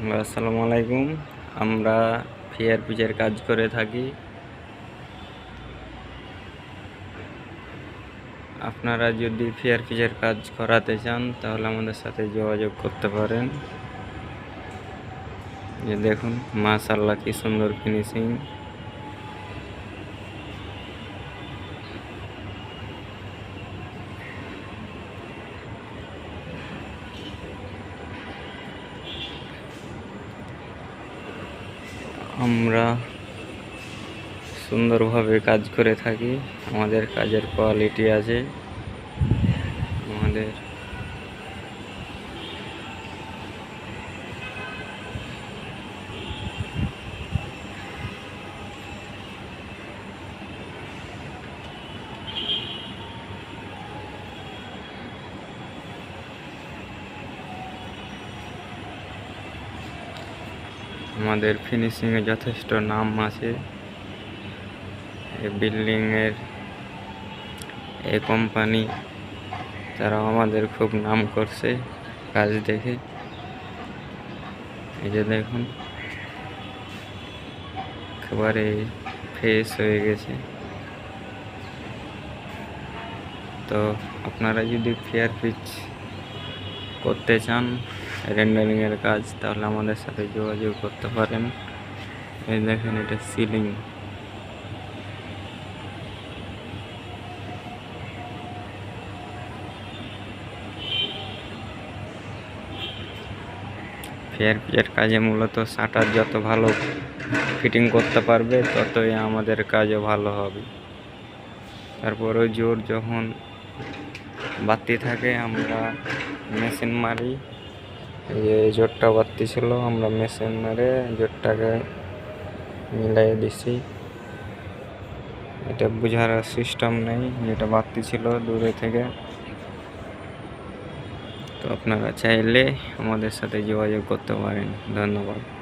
আসসালামু আলাইকুম। আমরা ফিয়ার পিচের কাজ করে থাকি। আপনারা যদি ফেয়ার পিচের কাজ করাতে চান, তাহলে আমাদের সাথে যোগাযোগ করতে পারেন। যে দেখুন মাশাল্লাহ কি সুন্দর ফিনিশিং আমরা সুন্দরভাবে কাজ করে থাকি। আমাদের কাজের কোয়ালিটি আছে। আমাদের আমাদের ফিনিশিংয়ে যথেষ্ট নাম আছে। এই বিল্ডিংয়ের এই কোম্পানি তারাও আমাদের খুব নাম করছে, কাজ দেখে। এই যে দেখুন, একেবারে ফ্রেশ হয়ে গেছে। তো আপনারা যদি ফেয়ার পিচ করতে চান রেন্ডারিংয়ের কাজ, তাহলে আমাদের সাথে যোগাযোগ করতে পারেন। এই দেখেন, এটা সিলিং ফেয়ার পিচের কাজে মূলত শাটার যত ভালো ফিটিং করতে পারবে, ততই আমাদের কাজও ভালো হবে। তারপরে জোর যখন বাতি থাকে, আমরা মেশিন মারি। এই জোরটা বাড়তি ছিল, আমরা মেশিন মারে জোরটাকে মিলাই দিছি। এটা বোঝার সিস্টেম নেই যেটা বাড়তি ছিল দূরে থেকে। তো আপনারা চাইলে আমাদের সাথে যোগাযোগ করতে পারেন। ধন্যবাদ।